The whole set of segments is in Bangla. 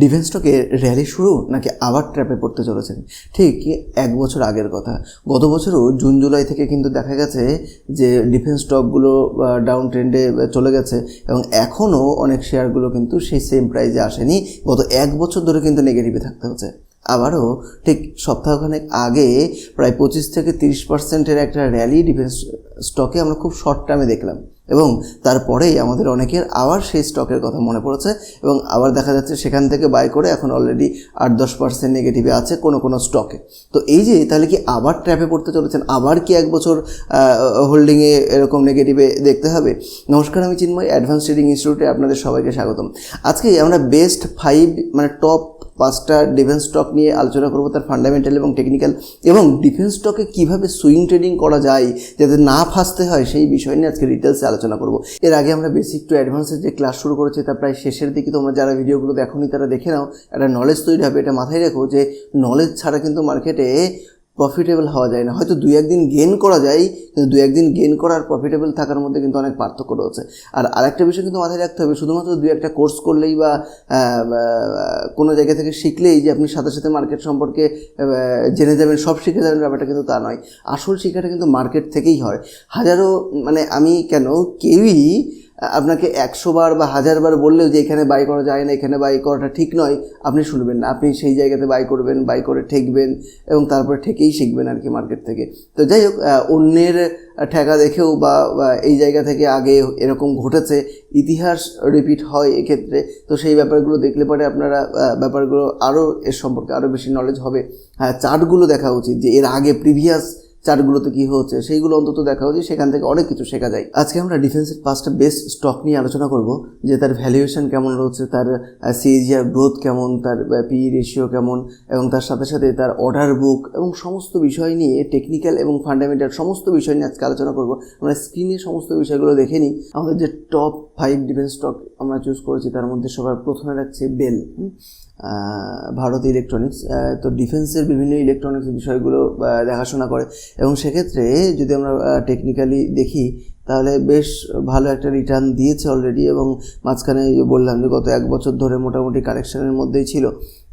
ডিফেন্স স্টকে র্যালি শুরু নাকি আবার ট্র্যাপে পড়তে চলেছেন? ঠিক এক বছর আগের কথা। গত বছরও জুন, জুলাই থেকে কিন্তু দেখা গেছে যে ডিফেন্স স্টকগুলো ডাউন ট্রেন্ডে চলে গেছে এবং এখনও অনেক শেয়ারগুলো কিন্তু সেই সেম প্রাইজে আসেনি। গত এক বছর ধরে কিন্তু নেগেটিভে থাকতে হচ্ছে। আবারও ঠিক সপ্তাহখানেক আগে প্রায় পঁচিশ থেকে তিরিশ পার্সেন্টের একটা র্যালি ডিফেন্স স্টকে আমরা খুব শর্ট টার্মে দেখলাম। এবং তারপরেই আমাদের অনেকের আবার সেই স্টকের কথা মনে পড়েছে এবং আবার দেখা যাচ্ছে সেখান থেকে বাই করে এখন অলরেডি আট দশ পার্সেন্ট নেগেটিভে আছে কোনো কোনো স্টকে তো এই যে, তাহলে কি আবার ট্র্যাপে পড়তে চলেছেন? আবার কি এক বছর হোল্ডিংয়ে এরকম নেগেটিভে দেখতে হবে? নমস্কার, আমি চিন্ময় অ্যাডভান্স ট্রেডিং ইনস্টিটিউটে আপনাদের সবাইকে স্বাগতম। আজকে আমরা বেস্ট ফাইভ মানে টপ পাঁচটা ডিফেন্স স্টক নিয়ে আলোচনা করব তার ফান্ডামেন্টাল এবং টেকনিক্যাল এবং ডিফেন্স স্টকে কীভাবে সুইং ট্রেডিং করা যায়, যাতে না ফাঁসতে হয়, সেই বিষয় নিয়ে আজকে ডিটেলসে আলোচনা করব। এর আগে আমরা বেসিক টু অ্যাডভান্সের যে ক্লাস শুরু করেছি, তা প্রায় শেষের দিকে তোমরা যারা ভিডিওগুলো দেখোনি, তারা দেখে নাও। একটা নলেজ তৈরি হবে, এটা মাথায় রেখো যে নলেজ ছাড়া কিন্তু মার্কেটে প্রফিটেবল হওয়া যায় না। হয়তো দুই একদিন গেন করা যায়, কিন্তু দুই একদিন গেন করার প্রফিটেবল থাকার মধ্যে কিন্তু অনেক পার্থক্য রয়েছে। আর আরেকটা বিষয় কিন্তু মাথায় রাখতে হবে, শুধুমাত্র দুই একটা কোর্স করলেই বা কোনো জায়গা থেকে শিখলেই যে আপনি সাথে সাথে মার্কেট সম্পর্কে জেনে যাবেন, সব শিখে যাবেন, ব্যাপারটা কিন্তু তা নয়। আসল শিক্ষাটা কিন্তু মার্কেট থেকেই হয়। হাজারো মানে আমি কেন, কেউই আপনাকে একশো বার বা হাজার বার বললেও যে এখানে বাই করা যায় না, এখানে বাই করাটা ঠিক নয়, আপনি শুনবেন না। আপনি সেই জায়গাতে বাই করবেন, বাই করে ঠেকবেন এবং তারপরে ঠেকেই শিখবেন আর কি মার্কেট থেকে। তো যাই হোক অন্যের ঠেকা দেখেও বা এই জায়গা থেকে আগে এরকম ঘটেছে, ইতিহাস রিপিট হয় এক্ষেত্রে। তো সেই ব্যাপারগুলো দেখলে পরে আপনারা ব্যাপারগুলো আরও এর সম্পর্কে আরও বেশি নলেজ হবে। হ্যাঁ চার্টগুলো দেখা উচিত যে এর আগে প্রিভিয়াস চার্টগুলোতে কী হচ্ছে, সেইগুলো অন্তত দেখা উচিত, সেখান থেকে অনেক কিছু শেখা যায়। আজকে আমরা ডিফেন্সের পাঁচটা বেস্ট স্টক নিয়ে আলোচনা করব, যে তার ভ্যালুয়েশন কেমন রয়েছে, তার সিএজিআর গ্রোথ কেমন, তার পি রেশিও কেমন, এবং তার সাথে সাথে তার অর্ডার বুক এবং সমস্ত বিষয় নিয়ে টেকনিক্যাল এবং ফান্ডামেন্টাল সমস্ত বিষয় নিয়ে আজকে আলোচনা করব। আমরা স্ক্রিনে সমস্ত বিষয়গুলো দেখে নিই। আমাদের যে টপ ফাইভ ডিফেন্স স্টক আমরা চুজ করেছি, তার মধ্যে সবার প্রথমে রাখছে বেল ভারত ইলেকট্রনিক্স তো ডিফেন্সের বিভিন্ন ইলেকট্রনিক্স বিষয়গুলো দেখাশোনা করে। এবং সেক্ষেত্রে যদি আমরা টেকনিক্যালি দেখি, তাহলে বেশ ভালো একটা রিটার্ন দিয়েছে অলরেডি এবং মাঝখানে বললাম যে গত এক বছর ধরে মোটামুটি কারেকশানের মধ্যেই ছিল।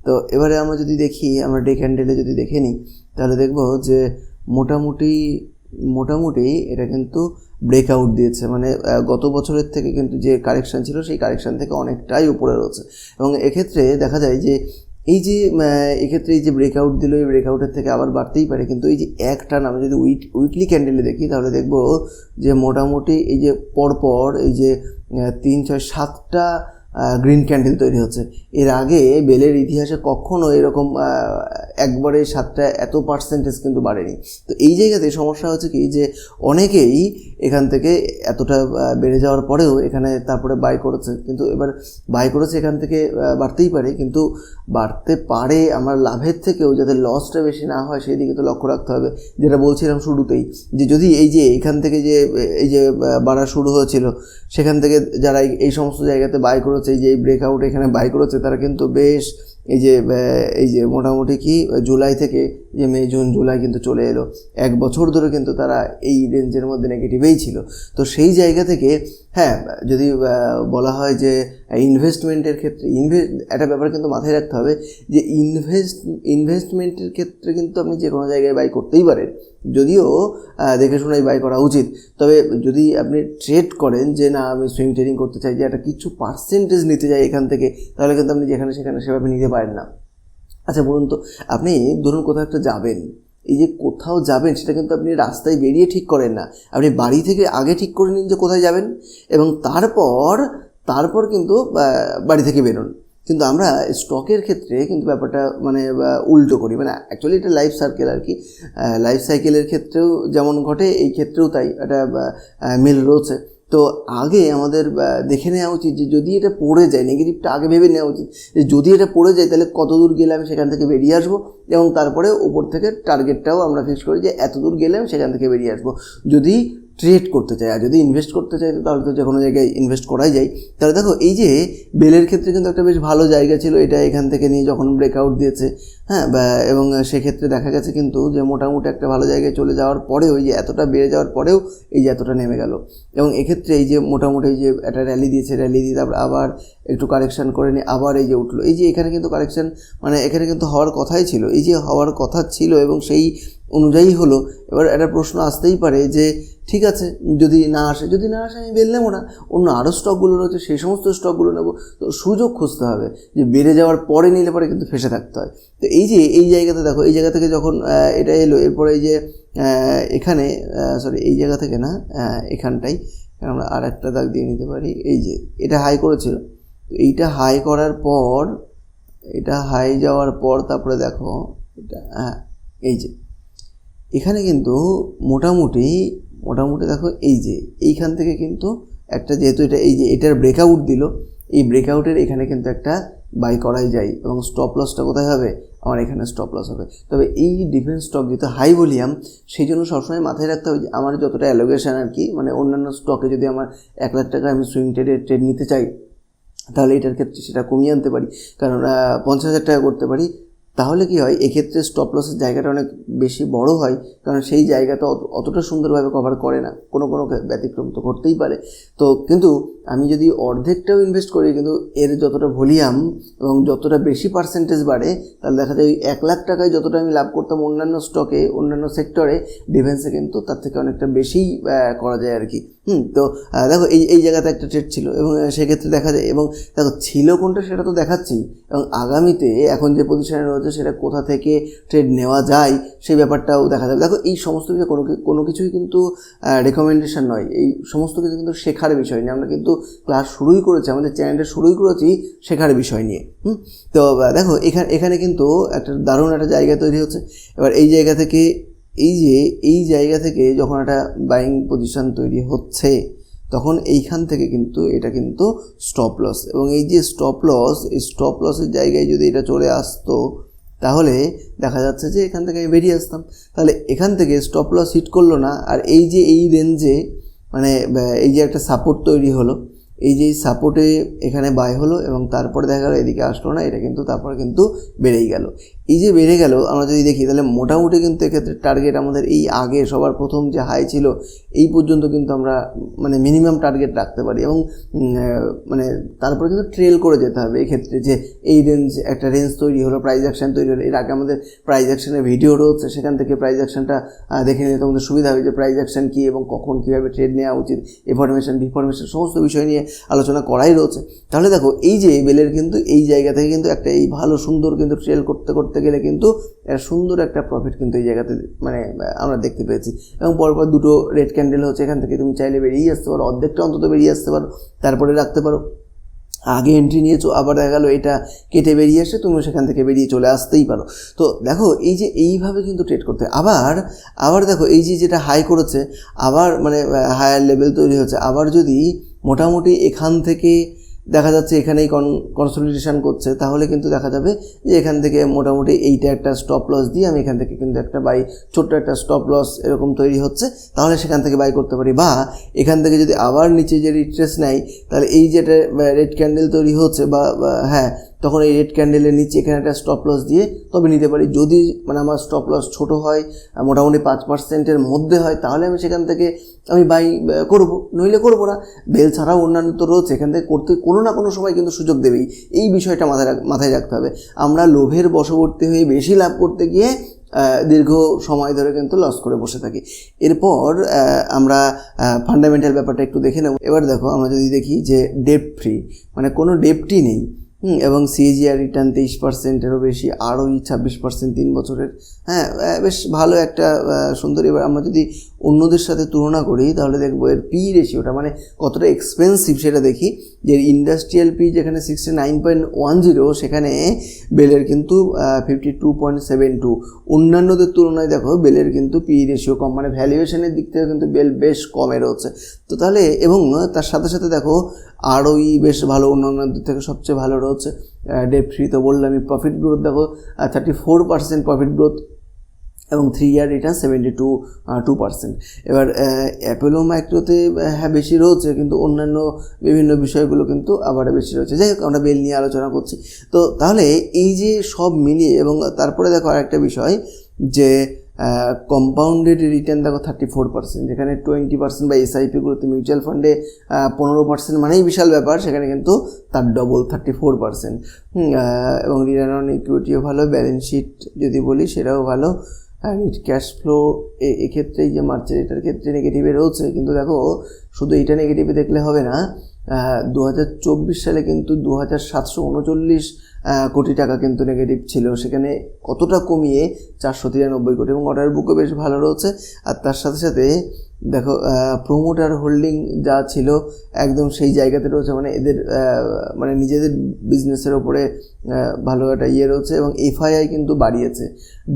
তো এবারে আমরা যদি দেখি, আমরা ডে ক্যান্ডেলে যদি দেখে নিই, তাহলে দেখব যে মোটামুটি মোটামুটি এটা কিন্তু ব্রেকআউট দিয়েছে। মানে গত বছরের থেকে কিন্তু যে কারেকশান ছিল, সেই কারেকশান থেকে অনেকটাই উপরে রয়েছে। এবং এক্ষেত্রে দেখা যায় যে, এই যে এক্ষেত্রে এই যে ব্রেকআউট দিল, এই ব্রেকআউটের থেকে আবার বাড়তেই পারে। কিন্তু এই যে একটা আমি যদি উইক উইকলি ক্যান্ডেলে দেখি, তাহলে দেখব যে, মোটামুটি এই যে পরপর এই যে তিন, ছয়, সাতটা গ্রিন ক্যান্ডেল তৈরি হচ্ছে। এর আগে বেলের ইতিহাসে কখনও এরকম একবারে সাতটা এত পার্সেন্টেজ কিন্তু বাড়েনি। তো এই জায়গাতে সমস্যা হচ্ছে কি যে অনেকেই এখান থেকে এতটা বেড়ে যাওয়ার পরেও এখানে তারপরে বাই করেছে। কিন্তু এবার বাই করেছে এখান থেকে বাড়তেই পারে। কিন্তু বাড়তে পারে আমার লাভের থেকেও যাতে লসটা বেশি না হয় সেই দিকে তো লক্ষ্য রাখতে হবে। যেটা বলছিলাম শুরুতেই, যে যদি এই যে এখান থেকে যে, এই যে বাড়া শুরু হয়েছিল, সেখান থেকে যারা এই সমস্ত জায়গাতে বাই করেছে এই যে এই ব্রেকআউট এখানে বাই করেছে তারা কিন্তু বেশ এই যে এই যে মোটামুটি কি জুলাই থেকে যে মে, জুন, জুলাই কিন্তু চলে এলো। এক বছর ধরে কিন্তু তারা এই রেঞ্জের মধ্যে নেগেটিভেই ছিল। তো সেই জায়গা থেকে হ্যাঁ যদি বলা হয় যে ইনভেস্টমেন্টের ক্ষেত্রে ইনভেস্ট একটা ব্যাপার কিন্তু মাথায় রাখতে হবে যে ইনভেস্ট ইনভেস্টমেন্টের ক্ষেত্রে কিন্তু আপনি যে কোনো জায়গায় বাই করতেই পারেন। যদিও দেখে শুনেই বাই করা উচিত। তবে যদি আপনি ট্রেড করেন যে না, আমি সুইং ট্রেডিং করতে চাই, যে একটা কিছু পার্সেন্টেজ নিতে চাই এখান থেকে, তাহলে কিন্তু আপনি যেখানে সেখানে সেভাবে নিতে পারেন না। আচ্ছা বলুন তো, আপনি ধরুন কোথাও একটা যাবেন, এই যে কোথাও যাবেন, সেটা কিন্তু আপনি রাস্তায় বেরিয়ে ঠিক করেন না। আপনি বাড়ি থেকে আগে ঠিক করে নিন যে কোথায় যাবেন এবং তারপর তারপর কিন্তু বাড়ি থেকে বেরোন। কিন্তু আমরা স্টকের ক্ষেত্রে কিন্তু ব্যাপারটা মানে উল্টো করি। মানে অ্যাকচুয়ালি এটা লাইফ সার্কেল আর কি। লাইফ সাইকেলের ক্ষেত্রেও যেমন ঘটে, এই ক্ষেত্রেও তাই। একটা মিল রয়েছে। তো আগে আমাদের দেখে নেওয়া উচিত যে যদি এটা পড়ে যায় নেগেটিভটা আগে ভেবে নেওয়া উচিত যে যদি এটা পড়ে যায়, তাহলে কত দূর গেলে আমি সেখান থেকে বেরিয়ে আসব এবং তারপরে ওপর থেকে টার্গেটটাও আমরা ফিক্স করি যে এত দূর গেলে আমি সেখান থেকে বেরিয়ে আসব। যদি ট্রেড করতে চাই, আর যদি ইনভেস্ট করতে চাই, তাহলে তো যে কোনো জায়গায় ইনভেস্ট করাই যায়। তাহলে দেখো, এই যে বেলের ক্ষেত্রে কিন্তু একটা বেশ ভালো জায়গা ছিল, এটা এখান থেকে নিয়ে যখন ব্রেকআউট দিয়েছে হ্যাঁ এবং সেক্ষেত্রে দেখা গেছে কিন্তু যে মোটামুটি একটা ভালো জায়গায় চলে যাওয়ার পরেও ওই যে এতটা বেড়ে যাওয়ার পরেও এই যে এতটা নেমে গেল। এবং এক্ষেত্রে এই যে মোটামুটি এই যে একটা র্যালি দিয়েছে র্যালি দিয়ে তারপর আবার একটু কারেকশান করে নিয়ে আবার এই যে উঠল। এই যে এখানে কিন্তু কারেকশান মানে এখানে কিন্তু হওয়ার কথাই ছিল। এই যে হওয়ার কথা ছিল এবং সেই অনুযায়ী হলো। এবার একটা প্রশ্ন আসতেই পারে যে, ঠিক আছে, যদি না আসে, যদি না আসে আমি বেল নেব না। অন্য আরও স্টকগুলো রয়েছে, সেই সমস্ত স্টকগুলো নেব। তো সুযোগ খুঁজতে হবে যে বেড়ে যাওয়ার পরে নিলে পরে কিন্তু ফেসে থাকতে হয়। তো এই যে, এই জায়গাতে দেখো, এই জায়গা থেকে যখন এটা এলো, এরপরে এই যে এখানে সরি এই জায়গা থেকে না এখানটাই আমরা আর একটা দাগ দিয়ে নিতে পারি, এই যে, এটা হাই করেছিল। তো এইটা হাই করার পর, এটা হাই যাওয়ার পর তারপরে দেখো, এটা হ্যাঁ এই যে, এখানে কিন্তু মোটামুটি মোটামুটি দেখো, এই যে, এইখান থেকে কিন্তু একটা যেহেতু এটা, এই যে, এটার ব্রেকআউট দিল, এই ব্রেকআউটের এখানে কিন্তু একটা বাই করাই যায় এবং স্টপ লসটা কোথায় হবে? আমার এখানে স্টপ লস হবে। তবে এই ডিফেন্স স্টক যেহেতু হাই ভলিউম সেই জন্য সবসময় মাথায় রাখতে হবে যে আমার যতটা অ্যালোগেশন আর কি মানে অন্যান্য স্টকে যদি আমার এক লাখ টাকা আমি সুইং ট্রেডে ট্রেড নিতে চাই, তাহলে এটার ক্ষেত্রে সেটা কমিয়ে আনতে পারি। কারণ পঞ্চাশ হাজার টাকা করতে পারি তাহলে কি হয়? এক্ষেত্রে স্টপ লসের জায়গাটা অনেক বেশি বড় হয়, কারণ সেই জায়গাটা অত- অতটা সুন্দরভাবে কভার করে না। কোনো কোনো ব্যতিক্রম তো করতেই পারে। তো কিন্তু আমি যদি অর্ধেকটাও ইনভেস্ট করি, কিন্তু এর যতটা ভলিউম এবং যতটা বেশি পার্সেন্টেজ বাড়ে, তাহলে দেখা যায় ওই এক লাখ টাকায় যতটা আমি লাভ করতাম অন্যান্য স্টকে অন্যান্য সেক্টরে ডিফেন্সে কিন্তু তার থেকে অনেকটা বেশিই করা যায় আর কি। হুম, তো দেখো, এই এই জায়গাতে একটা ট্রেড ছিল এবং সেক্ষেত্রে দেখা যায়, এবং দেখো, ছিল কোনটা সেটা তো দেখাচ্ছি, এবং আগামীতে এখন যে পজিশনে রয়েছে সেটা কোথা থেকে ট্রেড নেওয়া যায়, সেই ব্যাপারটাও দেখা যাবে। দেখো, এই সমস্ত কিছু কোনো কোনো কিছুই কিন্তু রেকমেন্ডেশন নয়। এই সমস্ত কিছু কিন্তু শেখার বিষয় নিয়ে, আমরা কিন্তু ক্লাস শুরুই করেছি, আমাদের চ্যানেলটা শুরুই করেছি শেখার বিষয় নিয়ে, হুম? তো দেখো এখানে এখানে কিন্তু একটা দারুণ একটা জায়গা তৈরি হচ্ছে। এবার এই জায়গা থেকে এই যে, এই জায়গা থেকে যখন একটা বাইং পজিশন তৈরি হচ্ছে, তখন এইখান থেকে কিন্তু এটা কিন্তু স্টপ লস এবং এই যে স্টপ লস এই স্টপ লসের জায়গায় যদি এটা চলে আসতো, তাহলে দেখা যাচ্ছে যে এখান থেকে আমি বেরিয়ে আসতাম। তাহলে এখান থেকে স্টপ লস হিট করল না। আর এই যে, এই রেঞ্জে মানে এই যে একটা সাপোর্ট তৈরি হলো, এই যে সাপোর্টে এখানে বাই হলো এবং তারপরে দেখা গেলো এদিকে আসলো না, এটা কিন্তু তারপরে কিন্তু বেড়েই গেল। এই যে বেড়ে গেল, আমরা যদি দেখি, তাহলে মোটামুটি কিন্তু এক্ষেত্রে টার্গেট আমাদের এই আগে সবার প্রথম যে হাই ছিল, এই পর্যন্ত কিন্তু আমরা মানে মিনিমাম টার্গেট রাখতে পারি এবং মানে তারপরে কিন্তু ট্রেল করে যেতে হবে। এক্ষেত্রে যে এই রেঞ্জ একটা রেঞ্জ তৈরি হলো প্রাইজ অ্যাকশন তৈরি হলো, এর আগে আমাদের প্রাইজ অ্যাকশনের ভিডিও রয়েছে, সেখান থেকে প্রাইজ অ্যাকশনটা দেখে নিতে তোমাদের সুবিধা হবে যে প্রাইজ অ্যাকশন কী এবং কখন কীভাবে ট্রেড নেওয়া উচিত ইনফরমেশন ডিফরমেশন সমস্ত বিষয় নিয়ে আলোচনা করাই রয়েছে। তাহলে দেখো, এই যে বেলের কিন্তু এই জায়গা থেকে কিন্তু একটা এই ভালো সুন্দর কিন্তু ট্রেল করতে করতে গেলে কিন্তু সুন্দর একটা প্রফিট কিন্তু এই জায়গাতে মানে আমরা দেখতে পেয়েছি। এবং পরপর দুটো রেড ক্যান্ডেল হচ্ছে, এখান থেকে তুমি চাইলে বেরিয়ে আসতে পারো, অর্ধেকটা অন্তত বেরিয়ে আসতে পারো, তারপরে রাখতে পারো। আগে এন্ট্রি নিয়েছো, আবার দেখা গেলো এটা কেটে বেরিয়ে এসে তুমি সেখান থেকে বেরিয়ে চলে আসতেই পারো। তো দেখো, এই যে এইভাবে কিন্তু ট্রেড করতে আবার আবার দেখো, এই যে যেটা হাই করেছে, আবার মানে হায়ার লেভেল তৈরি হচ্ছে আবার যদি মোটামুটি এখান থেকে দেখা যাচ্ছে এখানেই কন কনসলিডেশন করছে, তাহলে কিন্তু দেখা যাবে যে এখান থেকে মোটামুটি এইটা একটা স্টপ লস দিয়ে আমি এখান থেকে কিন্তু একটা বাই ছোট্ট একটা স্টপ লস এরকম তৈরি হচ্ছে, তাহলে সেখান থেকে বাই করতে পারি। বা এখান থেকে যদি আবার নিচে যে রিট্রেস নেয়, তাহলে এই যেটা রেড ক্যান্ডেল তৈরি হচ্ছে বা বা হ্যাঁ তখন এই রেড ক্যান্ডেলের নিচে এখানে একটা স্টপ লস দিয়ে তবে নিতে পারি। যদি মানে আমার স্টপ লস ছোটো হয়, মোটামুটি পাঁচ পার্সেন্টের মধ্যে হয়, তাহলে আমি সেখান থেকে আমি বাই করব। নইলে করব না। বেল ছাড়াও অন্যান্য তো রয়েছে এখান থেকে করতে কোনো না কোনো সময় কিন্তু সুযোগ দেবেই। এই বিষয়টা মাথায় মাথায় রাখতে হবে। আমরা লোভের বশবর্তী হয়ে বেশি লাভ করতে গিয়ে দীর্ঘ সময় ধরে কিন্তু লস করে বসে থাকি। এরপর আমরা ফান্ডামেন্টাল ব্যাপারটা একটু দেখে নেব। এবার দেখো, আমরা যদি দেখি যে ডেপ ফ্রি মানে কোনো ডেপটি নেই। এবং সিএজিআর রিটার্ন তেইশ পার্সেন্টেরও বেশি আরওই ছাব্বিশ পার্সেন্ট তিন বছরের। হ্যাঁ বেশ ভালো একটা সুন্দর। এবার আমরা যদি অন্যদের সাথে তুলনা করি, তাহলে দেখব এর পি রেশিওটা মানে কতটা এক্সপেন্সিভ সেটা দেখি। যে ইন্ডাস্ট্রিয়াল পি যেখানে sixty nine point one zero সেখানে বেলের কিন্তু fifty two point seven two অন্যান্যদের তুলনায় দেখো বেলের কিন্তু পি রেশিও কম মানে ভ্যালুয়েশনের দিক থেকে কিন্তু বেল বেশ কমে রয়েছে। তো তাহলে, এবং তার সাথে সাথে দেখো আরওই বেশ ভালো, অন্যান্যদের থেকে সবচেয়ে ভালো রয়েছে। ডেট ফ্রি তো বললামই প্রফিট গ্রোথ দেখো thirty four percent profit growth এবং three year return seventy two two percent এবার অ্যাপেলো মাইক্রোতে হ্যাঁ বেশি রয়েছে, কিন্তু অন্যান্য বিভিন্ন বিষয়গুলো কিন্তু আবার বেশি রয়েছে। যাই হোক, আমরা বেল নিয়ে আলোচনা করছি। তো তাহলে এই যে সব মিলিয়ে, এবং তারপরে দেখো আরেকটা বিষয় যে কম্পাউন্ডেড রিটার্ন দেখো থার্টি ফোর পার্সেন্ট যেখানে টোয়েন্টি পার্সেন্ট বা এসআইপিগুলোতে মিউচুয়াল ফান্ডে পনেরো পার্সেন্ট মানেই বিশাল ব্যাপার, সেখানে কিন্তু তার ডবল থার্টি ফোর পার্সেন্ট এবং রিটার্ন অন ইকুইটিও ভালো ব্যালেন্স শিট যদি বলি সেটাও ভালো। নিট ক্যাশ ফ্লো এক্ষেত্রে যে মার্চের এটার ক্ষেত্রে নেগেটিভে রয়েছে। কিন্তু দেখো, শুধু এটা নেগেটিভে দেখলে হবে না দু হাজার চব্বিশ সালে কিন্তু দু হাজার সাতশো উনচল্লিশ কোটি টাকা কিন্তু নেগেটিভ ছিল। সেখানে কতটা কমিয়ে চারশো তিরানব্বই কোটি। এবং অর্ডার বুকও বেশ ভালো রয়েছে। আর তার সাথে সাথে দেখো প্রোমোটার হোল্ডিং যা ছিল একদম সেই জায়গাতে রয়েছে। মানে এদের মানে নিজেদের বিজনেসের ওপরে ভালো একটা ইয়ে রয়েছে। এবং এফআইআই কিন্তু বাড়িয়েছে।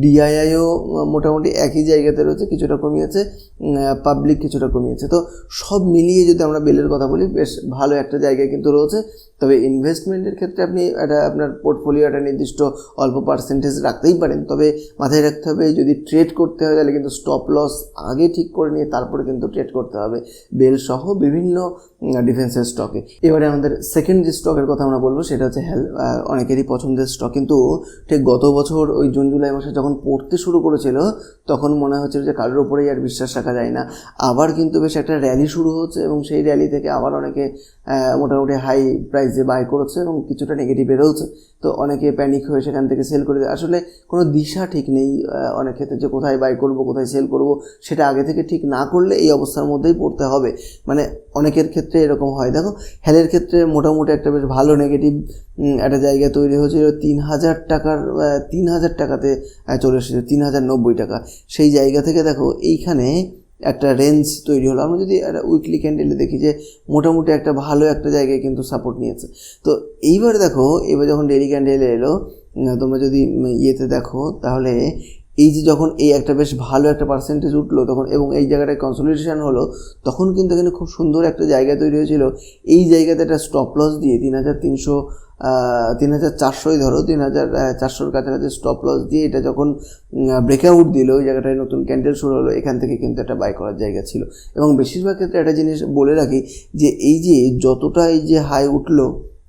ডিআইআইও মোটামুটি একই জায়গাতে রয়েছে, কিছুটা কমিয়েছে পাবলিক কিছুটা কমিয়েছে তো সব মিলিয়ে যদি আমরা বেলের কথা বলি, বেশ ভালো একটা জায়গায় কিন্তু রয়েছে। তবে ইনভেস্টমেন্টের ক্ষেত্রে আপনি একটা আপনার পোর্টফোলিও একটা নির্দিষ্ট অল্প পার্সেন্টেজ রাখতেই পারেন। তবে মাথায় রাখতে হবে, যদি ট্রেড করতে হয়, তাহলে কিন্তু স্টপ লস আগে ঠিক করে নিয়ে তারপরে কিন্তু ট্রেড করতে হবে। বেল সহ বিভিন্ন ডিফেন্সের স্টকে এবারে আমাদের সেকেন্ড যে স্টকের কথা আমরা বলব, সেটা হচ্ছে হেল অনেকেরই পছন্দের স্টক কিন্তু ঠিক গত বছর ওই জুন, জুলাই মাসে যখন পড়তে শুরু করেছিল, তখন মনে হচ্ছিল যে কারোর ওপরেই আর বিশ্বাস রাখা যায় না। আবার কিন্তু বেশ একটা র্যালি শুরু হচ্ছে এবং সেই র্যালি থেকে আবার অনেকে মোটামুটি হাই প্রাইসে বাই করেছে এবং কিছুটা নেগেটিভ রয়েছে তো অনেকে প্যানিক হয়ে সেখান থেকে সেল করে দেয়। আসলে কোনো দিশা ঠিক নেই অনেক ক্ষেত্রে যে কোথায় বাই করব, কোথায় সেল করব, সেটা আগে থেকে ঠিক না করলে এই অবস্থার মধ্যেই পড়তে হবে। মানে অনেকের ক্ষেত্রে এরকম হয়। দেখো হেলের ক্ষেত্রে মোটামুটি একটা বেশ ভালো নেগেটিভ একটা জায়গা তৈরি হয়েছিল তিন হাজার টাকার তিন হাজার টাকাতে চলে এসেছে। তিন হাজার নব্বই টাকা। সেই জায়গা থেকে দেখো, এইখানে একটা রেঞ্জ তৈরি হলো। আমরা যদি একটা উইকলি ক্যান্ডেলে দেখি যে মোটামুটি একটা ভালো একটা জায়গায় কিন্তু সাপোর্ট নিয়েছে। তো এইবার দেখো, এবার যখন ডেলি ক্যান্ডেলে এলো তোমরা যদি ইয়েতে দেখো, তাহলে এই যে যখন এই একটা বেশ ভালো একটা পার্সেন্টেজ উঠল তখন এবং এই জায়গাটায় কনসলিডেশন হলো, তখন কিন্তু এখানে খুব সুন্দর একটা জায়গা তৈরি হয়েছিল। এই জায়গাতে একটা স্টপ লস দিয়ে তিন হাজার তিনশো তিন হাজার চারশোই ধরো তিন হাজার চারশোর কাছাকাছি স্টপ লস দিয়ে এটা যখন ব্রেকআউট দিল ওই জায়গাটায় নতুন ক্যান্ডেল শুরু হলো, এখান থেকে কিন্তু একটা বাই করার জায়গা ছিল। এবং বেশিরভাগ ক্ষেত্রে একটা জিনিস বলে রাখি যে, এই যে যতটা এই যে হাই উঠল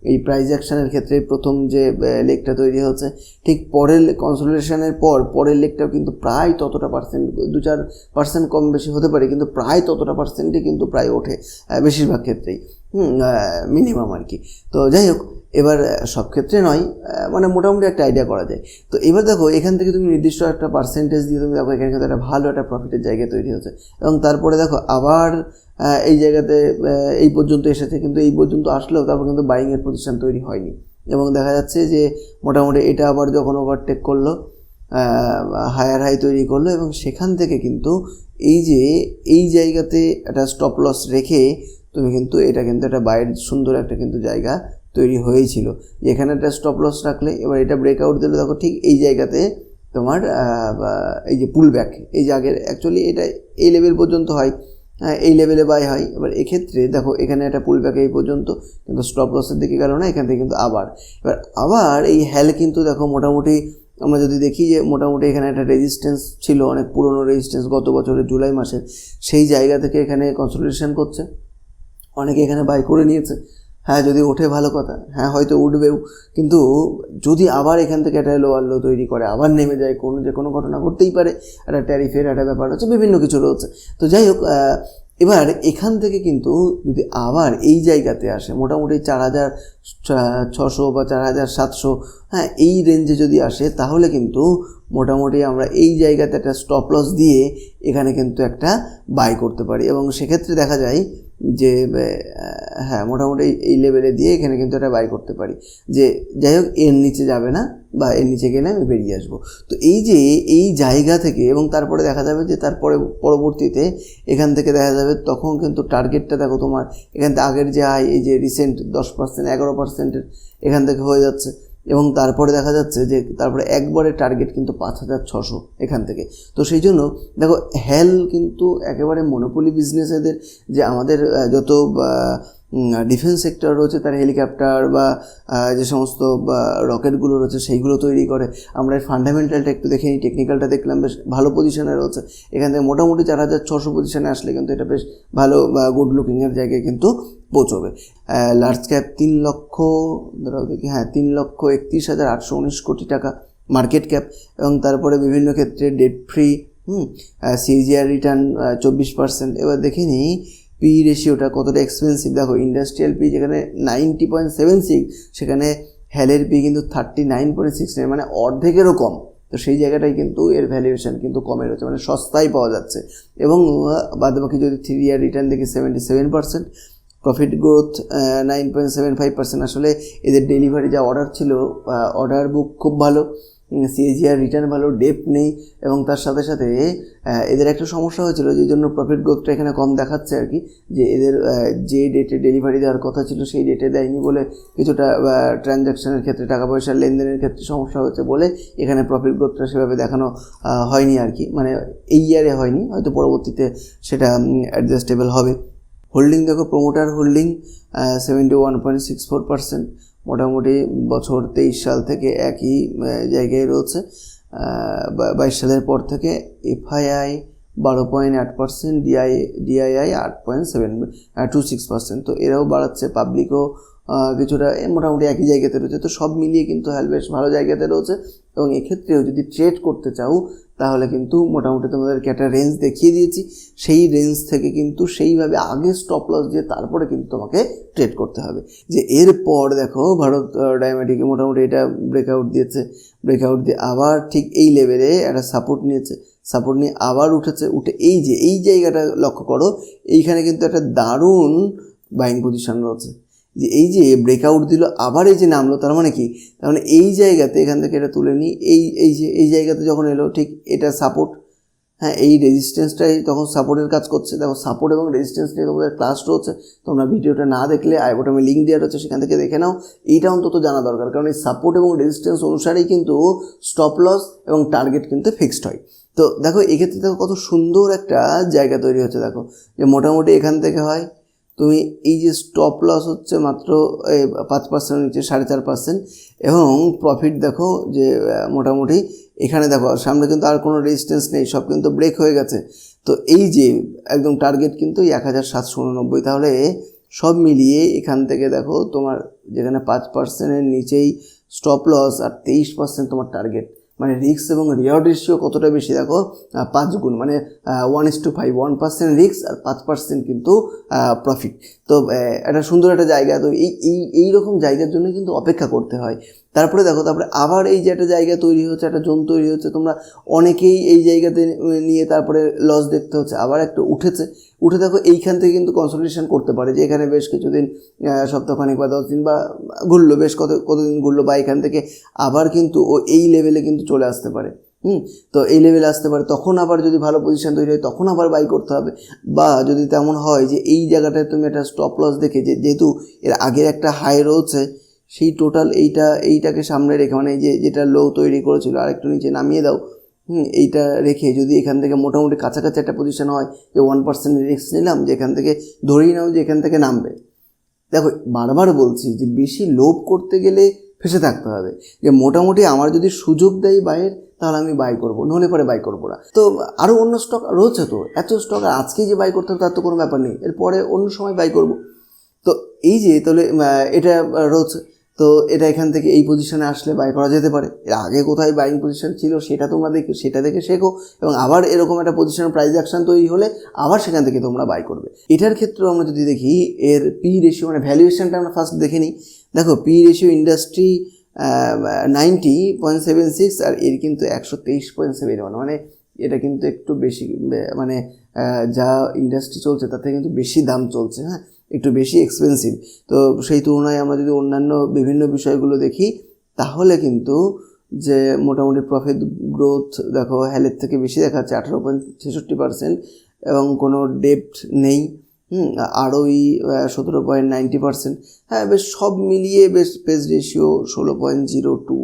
এই প্রাইজ অ্যাকশনের ক্ষেত্রে প্রথম যে লেগটা তৈরি হচ্ছে ঠিক পরের কনসোলিডেশনের পর, পরের লেগটাও কিন্তু প্রায় ততটা পার্সেন্ট দু চার পার্সেন্ট কম বেশি হতে পারে, কিন্তু প্রায় ততটা পার্সেন্টই কিন্তু প্রায় ওঠে বেশিরভাগ ক্ষেত্রেই। মিনিমাম আর কি। তো যাই হোক, এবার সব ক্ষেত্রে নয় মানে মোটামুটি একটা আইডিয়া করা যায়। তো এবার দেখো, এখান থেকে তুমি নির্দিষ্ট একটা পার্সেন্টেজ দিয়ে তুমি দেখো, এখানে কিন্তু একটা ভালো একটা প্রফিটের জায়গা তৈরি হচ্ছে এবং তারপরে দেখো, আবার এই জায়গাতে এই পর্যন্ত এসেছে, কিন্তু এই পর্যন্ত আসলেও তারপর কিন্তু বাইংয়ের প্রতিষ্ঠান তৈরি হয়নি। এবং দেখা যাচ্ছে যে মোটামুটি এটা আবার যখন ওভারটেক করল হায়ার হাই তৈরি করল, এবং সেখান থেকে কিন্তু এই যে, এই জায়গাতে একটা স্টপ লস রেখে তুমি কিন্তু এটা কিন্তু একটা বাইরের সুন্দর একটা কিন্তু জায়গা তৈরি হয়েছিল। এখানে একটা স্টপ লস রাখলে, এবার এটা ব্রেকআউট দিলে দেখো ঠিক এই জায়গাতে তোমার এই যে পুল ব্যাক এই যে আগের অ্যাকচুয়ালি এটা এই লেভেল পর্যন্ত হয়। এই লেভেলে বাই হয়। এবার এক্ষেত্রে দেখো, এখানে একটা পুল ব্যাক এই পর্যন্ত, কিন্তু স্টপ লসের দিকে গেল না, এখান থেকে কিন্তু আবার। এবার আবার এই হ্যাল কিন্তু দেখো, মোটামুটি আমরা যদি দেখি যে মোটামুটি এখানে একটা রেজিস্ট্যান্স ছিল, অনেক পুরনো রেজিস্ট্যান্স গত বছরের জুলাই মাসের সেই জায়গা থেকে এখানে কনসলটেশন করছে। অনেকে এখানে বাই করে নিয়েছে। হ্যাঁ যদি ওঠে ভালো কথা। হ্যাঁ হয়তো উঠবেও। কিন্তু যদি আবার এখান থেকে একটা লোয়ার লো তৈরি করে, আবার নেমে যায়, কোনো, যে কোনো ঘটনা ঘটতেই পারে, একটা ট্যারিফের একটা ব্যাপার হচ্ছে বিভিন্ন কিছু রয়েছে। তো যাই হোক এবার এখান থেকে কিন্তু যদি আবার এই জায়গাতে আসে, মোটামুটি চার হাজার ছশো বা চার হাজার সাতশো হ্যাঁ এই রেঞ্জে যদি আসে, তাহলে কিন্তু মোটামুটি আমরা এই জায়গাতে একটা স্টপ লস দিয়ে এখানে কিন্তু একটা বাই করতে পারি। এবং সেক্ষেত্রে দেখা যায় যে হ্যাঁ মোটামুটি এই লেভেলে দিয়ে এখানে কিন্তু একটা বাই করতে পারি। যে, যাই হোক, এর নিচে যাবে না বা এর নিচে গেলে আমি বেরিয়ে আসব। তো এই যে, এই জায়গা থেকে এবং তারপরে দেখা যাবে যে, তারপরে পরবর্তীতে এখান থেকে দেখা যাবে তখন কিন্তু টার্গেটটা দেখো তোমার, এখান থেকে আগের যে আয়, এই যে রিসেন্ট দশ পার্সেন্ট এগারো পার্সেন্টের এখান থেকে হয়ে যাচ্ছে। এবং তারপরে দেখা যাচ্ছে যে তারপরে একবারে টার্গেট কিন্তু পাঁচ হাজার ছশো এখান থেকে। তো সেই জন্য দেখো হেল কিন্তু একেবারে মনোপলি বিজনেস এদের যে আমাদের যত ডিফেন্স সেক্টর রয়েছে, তার হেলিকপ্টার বা যে সমস্ত রকেটগুলো রয়েছে, সেইগুলো তৈরি করে। আমরা ফান্ডামেন্টালটা একটু দেখে নিই টেকনিক্যালটা দেখলাম, বেশ ভালো পজিশনে রয়েছে। এখান থেকে মোটামুটি চার হাজার ছশো পজিশনে আসলে কিন্তু এটা বেশ ভালো, বা গুড লুকিংয়ের জায়গায় কিন্তু পৌঁছবে। লার্জ ক্যাপ তিন লক্ষ দাঁড়াও দেখি হ্যাঁ তিন লক্ষ একত্রিশ হাজার আটশো উনিশ কোটি টাকা মার্কেট ক্যাপ এবং তারপরে বিভিন্ন ক্ষেত্রে debt free hmm CGR return চব্বিশ পার্সেন্ট এবার দেখে নিই পি রেশিওটা কতটা এক্সপেন্সিভ দেখো ইন্ডাস্ট্রিয়াল পি যেখানে নাইনটি পয়েন্ট সেভেন সিক্স সেখানে হ্যালের পি কিন্তু thirty nine point six nine মানে অর্ধেকেরও কম। তো সেই জায়গাটাই কিন্তু এর ভ্যালুয়েশন কিন্তু কমে রয়েছে মানে সস্তায় পাওয়া যাচ্ছে। এবং বাদবাকি যদি থ্রি ইয়ার রিটার্ন দেখি seventy seven percent profit growth nine point seven five percent আসলে এদের ডেলিভারি যা অর্ডার ছিল অর্ডার বুক খুব ভালো। সিএজিআর রিটার্ন ভালো ডেপ নেই এবং তার সাথে সাথে এদের একটা সমস্যা হয়েছিল যে জন্য প্রফিট গ্রোথটা এখানে কম দেখাচ্ছে আর কি, যে এদের যে ডেটে ডেলিভারি দেওয়ার কথা ছিল সেই ডেটে দেয়নি বলে কিছুটা ট্রানজ্যাকশনের ক্ষেত্রে টাকা পয়সার লেনদেনের ক্ষেত্রে সমস্যা হচ্ছে বলে এখানে প্রফিট গ্রোথটা সেভাবে দেখানো হয়নি আর কি মানে এই ইয়ারে হয়নি, হয়তো পরবর্তীতে সেটা অ্যাডজাস্টেবল হবে। হোল্ডিং দেখো promoter holding seventy one point six four percent মোটামুটি বছর তেইশ সাল থেকে একই জায়গায় রয়েছে। বাইশ সালের পর থেকে এফআইআই বারো পয়েন্ট আট পার্সেন্ট ডিআই, ডিআইআই আট point seven two six percent তো এরাও বাড়াচ্ছে পাবলিকও কিছুটা মোটামুটি একই জায়গাতে রয়েছে। তো সব মিলিয়ে কিন্তু হ্যাল বেশ ভালো জায়গাতে রয়েছে। এবং এক্ষেত্রেও যদি ট্রেড করতে চাও তাহলে কিন্তু মোটামুটি তোমাদেরকে একটা রেঞ্জ দেখিয়ে দিয়েছি। সেই রেঞ্জ থেকে কিন্তু সেইভাবে আগে স্টপ লস দিয়ে তারপরে কিন্তু তোমাকে ট্রেড করতে হবে। যে এরপর দেখো ভারত ডায়মেটিকে মোটামুটি এটা ব্রেকআউট দিয়েছে। ব্রেকআউট দিয়ে আবার ঠিক এই লেভেলে একটা সাপোর্ট নিয়েছে। সাপোর্ট নিয়ে আবার উঠেছে। উঠে এই যে, এই জায়গাটা লক্ষ্য করো, এইখানে কিন্তু একটা দারুণ বাইং পজিশন রয়েছে। যে এই যে ব্রেকআউট দিল, আবার এই যে নামলো, তার মানে কি? তার মানে এই জায়গাতে, এখান থেকে এটা তুলে নিই, এই এই যে, এই জায়গাতে যখন এলো, ঠিক এটা সাপোর্ট হ্যাঁ এই রেজিস্ট্যান্সটাই তখন সাপোর্টের কাজ করছে। দেখো সাপোর্ট এবং রেজিস্ট্যান্স নিয়ে তোমাদের ক্লাস রয়েছে তোমরা ভিডিওটা না দেখলে আই বটমে লিঙ্ক দেওয়া রয়েছে, সেখান থেকে দেখে নাও। এইটা অন্তত জানা দরকার, কারণ এই সাপোর্ট এবং রেজিস্ট্যান্স অনুসারেই কিন্তু স্টপ লস এবং টার্গেট কিন্তু ফিক্সড হয়। তো দেখো, এক্ষেত্রে দেখো কত সুন্দর একটা জায়গা তৈরি হচ্ছে, দেখো। যে মোটামুটি এখান থেকে হয় তুমি এই যে স্টপ লস হচ্ছে মাত্র পাঁচ পার্সেন্ট নিচে সাড়ে চার পার্সেন্ট এবং প্রফিট দেখো যে মোটামুটি এখানে দেখো, সামনে কিন্তু আর কোনো রেজিস্ট্যান্স নেই, সব কিন্তু ব্রেক হয়ে গেছে। তো এই যে একদম টার্গেট কিন্তু এক হাজার সাতশো উননব্বই, তাহলে সব মিলিয়ে এখান থেকে দেখো তোমার যেখানে পাঁচ পার্সেন্টের নিচেই স্টপ লস আর তেইশ পার্সেন্ট তোমার টার্গেট মানে রিক্স এবং রিওয়ার্ড রেশিও কতটা বেশি? দেখো পাঁচ গুণ মানে one is to five one percent রিক্স আর পাঁচ পার্সেন্ট কিন্তু প্রফিট তো একটা সুন্দর একটা জায়গা। তো এই এই এইরকম জায়গার জন্য কিন্তু অপেক্ষা করতে হয়। তারপরে দেখো, তারপরে আবার এই যে একটা জায়গা তৈরি হচ্ছে, একটা জোন তৈরি হচ্ছে, তোমরা অনেকেই এই জায়গাতে নিয়ে তারপরে লস দেখতে হচ্ছে। আবার একটা উঠেছে, উঠে দেখো এইখান থেকে কিন্তু কনসলটেশন করতে পারে যে এখানে বেশ কিছুদিন সপ্তাহখানেক বা দশ দিন বা ঘুরলো, বেশ কত, কতদিন ঘুরলো বা এখান থেকে আবার কিন্তু ও এই লেভেলে কিন্তু চলে আসতে পারে। হুম, তো এই লেভেলে আসতে পারে। তখন আবার যদি ভালো পজিশন তৈরি হয়, তখন আবার বাই করতে হবে। বা যদি তেমন হয় যে এই জায়গাটায় তুমি একটা স্টপ লস দেখে যেহেতু এর আগের একটা হাই রয়েছে সেই টোটাল এইটা, এইটাকে সামনে রেখে মানে যে, যেটা লো তৈরি করেছিল আর একটু নিচে নামিয়ে দাও, হুম, এইটা রেখে যদি এখান থেকে মোটামুটি কাছাকাছি একটা পজিশন হয়, যে ওয়ান পার্সেন্ট রিস্ক নিলাম, যে এখান থেকে ধরেই নাও যে এখান থেকে নামবে। দেখো, বারবার বলছি যে বেশি লোভ করতে গেলে ফেসে থাকতে হবে। যে মোটামুটি আমার যদি সুযোগ দেয় বাইয়ের তাহলে আমি বাই করব নলে পরে বাই করব না। তো আরও অন্য স্টক রয়েছে তো, এত স্টক আর আজকেই যে বাই করতে হবে তার তো কোনো ব্যাপার নেই। এরপরে অন্য সময় বাই করব। তো এই যে, তাহলে এটা রয়েছে। তো এটা এখান থেকে এই পজিশনে আসলে বাই করা যেতে পারে। এর আগে কোথায় বাইং পজিশন ছিল সেটা তোমরা দেখে, সেটা দেখে শেখো এবং আবার এরকম একটা পজিশনের প্রাইস অ্যাকশন তৈরি হলে আবার সেখান থেকে তোমরা বাই করবে। এটার ক্ষেত্রেও আমরা যদি দেখি, এর পি রেশিও মানে ভ্যালুয়েশনটা আমরা ফার্স্ট দেখে নিই। দেখো P ratio industry ninety point seven six আর এর কিন্তু একশো তেইশ পয়েন্ট সেভেন ওয়ান মানে এটা কিন্তু একটু বেশি মানে যা ইন্ডাস্ট্রি চলছে তাতে কিন্তু বেশি দাম চলছে হ্যাঁ? একটু বেশি এক্সপেন্সিভ তো সেই তুলনায় আমরা যদি অন্যান্য বিভিন্ন বিষয়গুলো দেখি, তাহলে কিন্তু যে মোটামুটি প্রফিট গ্রোথ দেখো হেলের থেকে বেশি দেখাচ্ছে, আঠারো পয়েন্ট ছেষট্টি পার্সেন্ট এবং কোনো ডেপ্ট নেই, হুম সতেরো পয়েন্ট নাইনটি পার্সেন্ট হ্যাঁ বেশ সব মিলিয়ে বেশ পেজ রেশিও ষোলো পয়েন্ট জিরো টু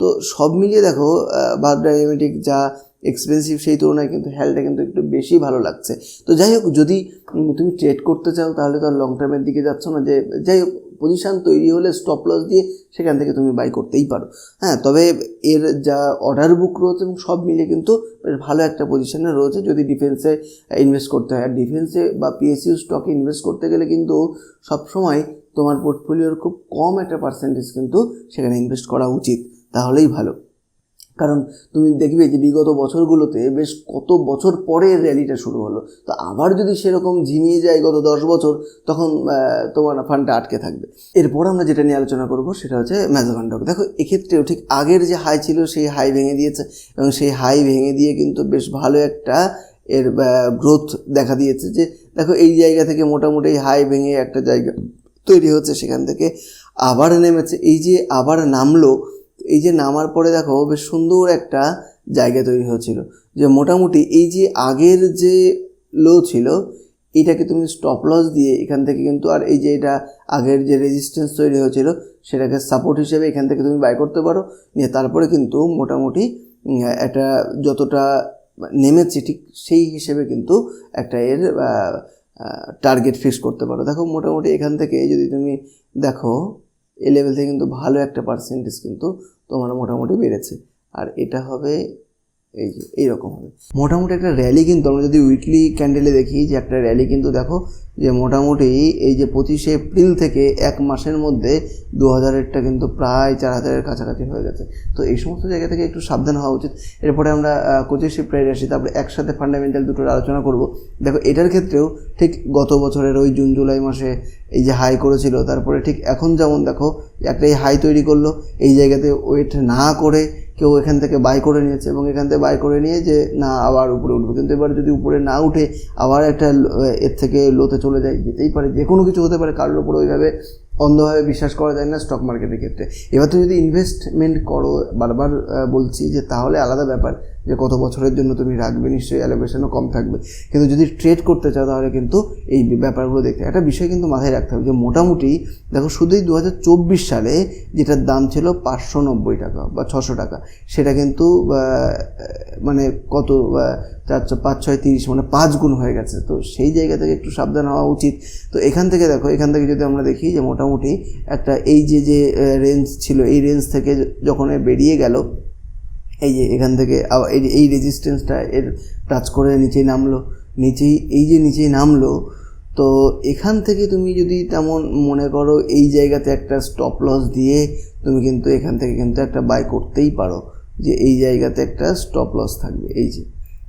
তো সব মিলিয়ে দেখো ডায়নামেটিক যা এক্সপেন্সিভ সেই তুলনায় কিন্তু হেলটা কিন্তু একটু বেশি ভালো লাগছে। তো যাই হোক, যদি তুমি ট্রেড করতে চাও, তাহলে তো আর লং টার্মের দিকে যাচ্ছ না। যে, যাই হোক পজিশান তৈরি হলে স্টপ লস দিয়ে সেখান থেকে তুমি বাই করতেই পারো। হ্যাঁ তবে এর যা অর্ডার বুক রয়েছে এবং সব মিলে কিন্তু ভালো একটা পজিশনে রয়েছে। যদি ডিফেন্সে ইনভেস্ট করতে হয়। আর ডিফেন্সে বা পিএসইউ স্টকে ইনভেস্ট করতে গেলে কিন্তু সবসময় তোমার পোর্টফোলিওর খুব কম একটা পার্সেন্টেজ কিন্তু সেখানে ইনভেস্ট করা উচিত। তাহলেই ভালো। কারণ তুমি দেখবে যে বিগত বছরগুলোতে বেশ কত বছর পরে র্যালিটা শুরু হলো। তো আবার যদি সেরকম ঝিমিয়ে যায় গত দশ বছর, তখন তোমার ফান্ডটা আটকে থাকবে। এরপর আমরা যেটা নিয়ে আলোচনা করব সেটা হচ্ছে ম্যাজোকান্ডক দেখো, এক্ষেত্রেও ঠিক আগের যে হাই ছিল সেই হাই ভেঙে দিয়েছে এবং সেই হাই ভেঙে দিয়ে কিন্তু বেশ ভালো একটা এর গ্রোথ দেখা দিয়েছে যে, দেখো, এই জায়গা থেকে মোটামুটি হাই ভেঙে একটা জায়গা তৈরি হচ্ছে সেখান থেকে। আবার নেমেছে, এই যে আবার নামলো এই যে নামার পরে দেখো বেশ সুন্দর একটা জায়গা তৈরি হয়েছিল যে মোটামুটি এই যে আগের যে লো ছিল, এটাকে তুমি স্টপ লস দিয়ে এখান থেকে কিন্তু আর এই যে এটা আগের যে রেজিস্ট্যান্স তৈরি হয়েছিল সেটাকে সাপোর্ট হিসেবে এখান থেকে তুমি বাই করতে পারো। নিয়ে তারপরে কিন্তু মোটামুটি একটা যতটা নেমেছে ঠিক সেই হিসেবে কিন্তু একটা এর টার্গেট ফিক্স করতে পারো। দেখো মোটামুটি এখান থেকে যদি তুমি দেখো এই লেভেল থেকে কিন্তু ভালো একটা পার্সেন্টেজ কিন্তু তোমার মোটামুটি বেড়েছে। আর এটা হবে এই যে, এইরকম হবে। মোটামুটি একটা র্যালি কিন্তু আমরা যদি উইকলি ক্যান্ডেলে দেখি যে একটা র্যালি কিন্তু দেখো, যে মোটামুটি এই যে পঁচিশে এপ্রিল থেকে এক মাসের মধ্যে দু হাজারেরটা কিন্তু প্রায় চার হাজারের কাছাকাছি হয়ে গেছে। তো এই সমস্ত জায়গা থেকে একটু সাবধান হওয়া উচিত। এরপরে আমরা কোচিং শিফট প্রাইড আসি, তারপরে একসাথে ফান্ডামেন্টাল দুটোর আলোচনা করব। দেখো, এটার ক্ষেত্রেও ঠিক গত বছরের ওই জুন, জুলাই মাসে এই যে হাই করেছিল, তারপরে ঠিক এখন যেমন দেখো, একটা এই হাই তৈরি করল। এই জায়গাতে ওয়েট না করে কেউ এখান থেকে বাই করে নিয়েছে এবং এখান থেকে বাই করে নিয়ে যে, না, আবার উপরে উঠবে। কিন্তু এবার যদি উপরে না উঠে, আবার একটা এর থেকে লোতে চলে যায়, যেতেই পারে। যে কোনো কিছু হতে পারে, কারোর উপরে ওইভাবে অন্ধভাবে বিশ্বাস করা যায় না স্টক মার্কেটের ক্ষেত্রে। এবার তুমি যদি ইনভেস্টমেন্ট করো, বারবার বলছি যে, তাহলে আলাদা ব্যাপার। যে কত বছরের জন্য তুমি রাখবে, নিশ্চয়ই অ্যালোকেশনও কম থাকবে। কিন্তু যদি ট্রেড করতে চাও, তাহলে কিন্তু এই ব্যাপারগুলো দেখতে একটা বিষয় কিন্তু মাথায় রাখতে হবে যে, মোটামুটি দেখো, শুধুই দু হাজার চব্বিশ সালে যেটার দাম ছিল পাঁচশো নব্বই টাকা বা ছশো টাকা। সেটা কিন্তু মানে কত চারশো পাঁচ ছয় তিরিশ মানে পাঁচ গুণ হয়ে গেছে। তো সেই জায়গা থেকে একটু সাবধান হওয়া উচিত। তো এখান থেকে দেখো, এখান থেকে যদি আমরা দেখি যে, মোটামুটি একটা এই যে যে রেঞ্জ ছিল, এই রেঞ্জ থেকে যখন বেরিয়ে গেল এই যে এখান থেকে এই রেজিস্ট্যান্সটা এর টাচ করে নিচেই নামলো। নিচেই, এই যে নিচেই নামলো, তো এখান থেকে তুমি যদি তেমন মনে করো এই জায়গাতে একটা স্টপ লস দিয়ে তুমি কিন্তু এখান থেকে কিন্তু একটা বাই করতেই পারো যে এই জায়গাতে একটা স্টপ লস থাকবে। এই যে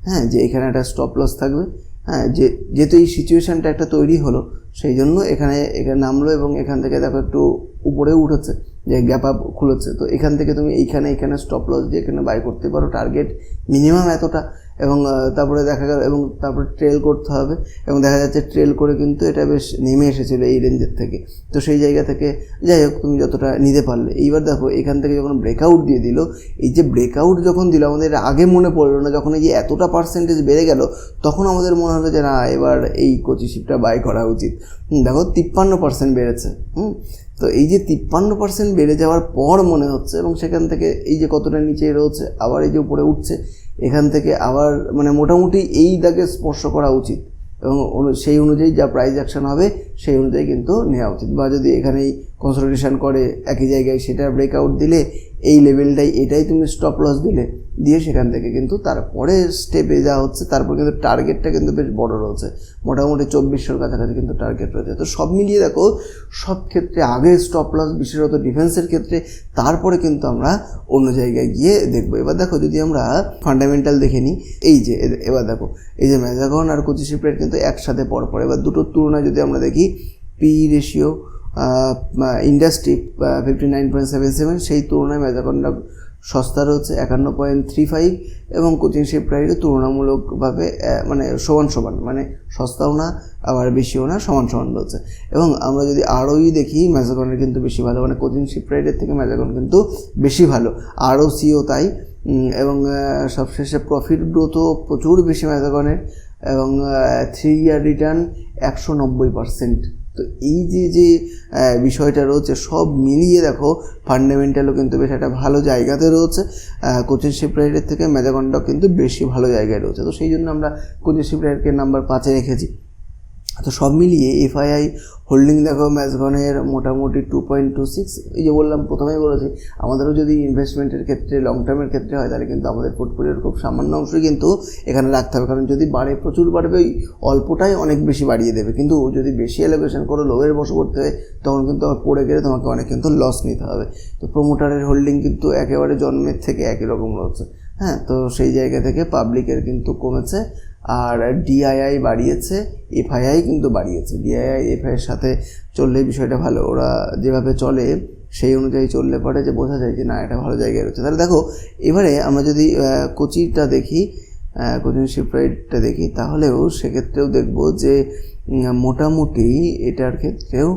হ্যাঁ যে এখানে একটা স্টপ লস থাকবে হ্যাঁ যে, যেহেতু এই সিচুয়েশানটা একটা তৈরি হলো, সেই জন্য এখানে এখানে নামলো এবং এখান থেকে দেখো একটু উপরে উঠেছে। যে গ্যাপ আপ খুলেছে। তো এখান থেকে তুমি এইখানে, এখানে স্টপ লস দিয়ে এখানে বাই করতে পারো। টার্গেট মিনিমাম এতটা এবং তারপরে দেখা গেল এবং তারপরে ট্রেল করতে হবে এবং দেখা যাচ্ছে ট্রেল করে কিন্তু এটা বেশ নেমে এসেছিল এই রেঞ্জের থেকে। তো সেই জায়গা থেকে যাই হোক, তুমি যতটা নিতে পারলে। এইবার দেখো, এখান থেকে যখন ব্রেকআউট দিয়ে দিল, এই যে ব্রেকআউট যখন দিল, আমাদের আগে মনে পড়ল না, যখন এই যে এতটা পার্সেন্টেজ বেড়ে গেল, তখন আমাদের মনে হলো যে, না, এবার এই কোচি শিপটা বাই করা উচিত। দেখো, তিপ্পান্ন পার্সেন্ট বেড়েছে। হুম তো এই যে তিপ্পান্ন পার্সেন্ট বেড়ে যাওয়ার পর মনে হচ্ছে এবং সেখান থেকে এই যে কতটা নিচে রয়েছে, আবার এই যে উপরে উঠছে, এখান থেকে আবার মানে মোটামুটি এই দাগে স্পর্শ করা উচিত এবং সেই অনুযায়ী যা প্রাইস অ্যাকশন হবে সেই অনুযায়ী কিন্তু নেওয়া উচিত বা যদি এখানেই কনসলিডেশন করে একই জায়গায় সেটা ব্রেকআউট দিলে এই লেভেলটাই এটাই তুমি স্টপ লস দিলে দিয়ে সেখান থেকে কিন্তু তারপরে স্টেপে যা হচ্ছে। তারপর কিন্তু টার্গেটটা কিন্তু বেশ বড় রয়েছে। মোটামুটি চব্বিশশোর কাছাকাছি কিন্তু টার্গেট রয়েছে। তো সব মিলিয়ে দেখো, সব ক্ষেত্রে আগে স্টপ লস বিশেষত ডিফেন্সের ক্ষেত্রে, তারপরে কিন্তু আমরা অন্য জায়গায় গিয়ে দেখব। এবার দেখো, যদি আমরা ফান্ডামেন্টাল দেখে নিই, এই যে এবার দেখো, এই যে ম্যাজাগন আর কোচি শিপরেট কিন্তু একসাথে পর পর। এবার দুটোর তুলনায় যদি আমরা দেখি P ratio industry fifty nine point seven seven সেই তুলনায় ম্যাজাগনটা সস্তা রয়েছে একান্ন পয়েন্ট থ্রি ফাইভ এবং কোচিং শিপ প্রাইসও তুলনামূলকভাবে মানে সমান সমান মানে সস্তাও না, আবার বেশিও না, সমান সমান রয়েছে। এবং আমরা যদি আরওই দেখি, ম্যাজাগনের কিন্তু বেশি ভালো মানে কোচিং শিপ রাইডের থেকে ম্যাজাগন কিন্তু বেশি ভালো। আরও সিও তাই এবং সবশেষে প্রফিট গ্রোথও প্রচুর বেশি ম্যাজাগনের, এবং থ্রি ইয়ার রিটার্ন একশো নব্বই পার্সেন্ট। তো এই যে যে বিষয়টা রয়েছে, সব মিলিয়ে দেখো ফান্ডামেন্টালও কিন্তু বেশ একটা ভালো জায়গাতে রয়েছে। কোচিং শিপ রাইডের থেকে ম্যাজাগন্ডাও কিন্তু বেশি ভালো জায়গায় রয়েছে। তো সেই জন্য আমরা কোচিং শিপ রাইডকে নাম্বার পাঁচে রেখেছি। তো সব মিলিয়ে এফআইআই হোল্ডিং দেখো ম্যাচগনের মোটামুটি টু পয়েন্ট টু সিক্স এই যে বললাম প্রথমেই বলেছি, আমাদেরও যদি ইনভেস্টমেন্টের ক্ষেত্রে লং টার্মের ক্ষেত্রে হয়, তাহলে কিন্তু আমাদের পোর্টফোলিওর খুব সামান্য অংশই কিন্তু এখানে রাখতে হবে। কারণ যদি বাড়ে, প্রচুর বাড়বে, ওই অল্পটাই অনেক বেশি বাড়িয়ে দেবে। কিন্তু যদি বেশি অ্যালোকেশন করো লোয়ের বসে করতে হয়, তখন কিন্তু আবার পড়ে গেলে তোমাকে অনেক কিন্তু লস নিতে হবে। তো প্রোমোটারের হোল্ডিং কিন্তু একেবারে জন্মের থেকে একই রকম রয়েছে হ্যাঁ তো সেই জায়গা থেকে পাবলিকের কিন্তু কমেছে। আর ডিআইআই বাড়িয়েছে এফআইআই কিন্তু বাড়িয়েছে। ডিআইআই এফআইয়ের সাথে চললে বিষয়টা ভালো। ওরা যেভাবে চলে, সেই অনুযায়ী চললে পরে যে বোঝা যায় যে না, এটা ভালো জায়গায় রয়েছে। তাহলে দেখো, এবারে আমরা যদি কোচিটা দেখি কোচিং শিপরাইডটা দেখি, তাহলেও সেক্ষেত্রেও দেখব যে মোটামুটি এটার ক্ষেত্রেও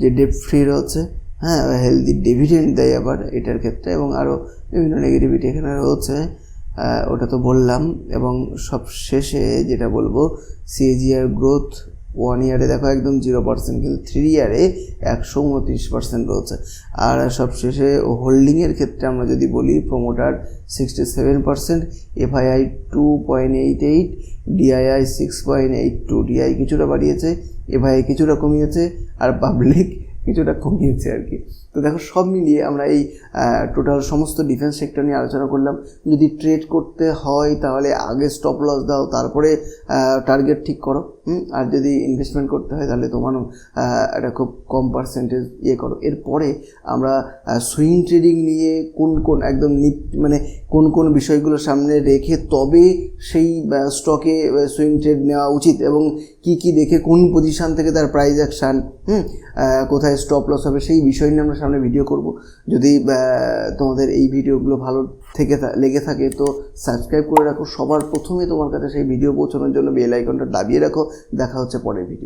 যে ডেপ ফ্রি রয়েছে হ্যাঁ হেলদি ডিভিডেন্ড দেয় আবার এটার ক্ষেত্রে এবং আরও বিভিন্ন নেগেটিভিটি এখানে রয়েছে। ওটা তো বললাম। এবং সব শেষে যেটা বলব সিএজিআর গ্রোথ ওয়ান ইয়ারে দেখো একদম জিরো পার্সেন্ট কিন্তু থ্রি ইয়ারে একশো উনত্রিশ পার্সেন্ট রয়েছে। আর সব শেষে হোল্ডিংয়ের ক্ষেত্রে আমরা যদি বলি promoter sixty seven percent FII two point eight eight DII six point eight two DI কিছুটা বাড়িয়েছে এফআইআই কিছুটা কমিয়েছে, আর পাবলিক কিছুটা কমিয়েছে আর কি। তো দেখো, সব মিলিয়ে আমরা এই টোটাল সমস্ত ডিফেন্স সেক্টর নিয়ে আলোচনা করলাম। যদি ট্রেড করতে হয়, তাহলে আগে স্টপ লস দাও, তারপরে টার্গেট ঠিক করো আর যদি ইনভেস্টমেন্ট করতে হয়, তাহলে তোমারও একটা খুব কম পার্সেন্টেজ ইয়ে করো। এরপরে আমরা সুইং ট্রেডিং নিয়ে কোন কোন একদম নিপ মানে কোন কোন বিষয়গুলো সামনে রেখে তবে সেই স্টকে সুইং ট্রেড নেওয়া উচিত। এবং কি কি দেখে, কোন পজিশান থেকে তার প্রাইস অ্যাকশান হুম? কোথায় স্টপ লস হবে, সেই বিষয় নিয়ে আমরা সামনে ভিডিও করব। যদি তোমাদের এই ভিডিওগুলো ভালো থেকে লেগে থাকে, তো সাবস্ক্রাইব করে রাখো। সবার প্রথমে তোমার কাছে সেই ভিডিও পৌঁছানোর জন্য বেল আইকনটা দাবিয়ে রাখো। দেখা হচ্ছে পরের ভিডিও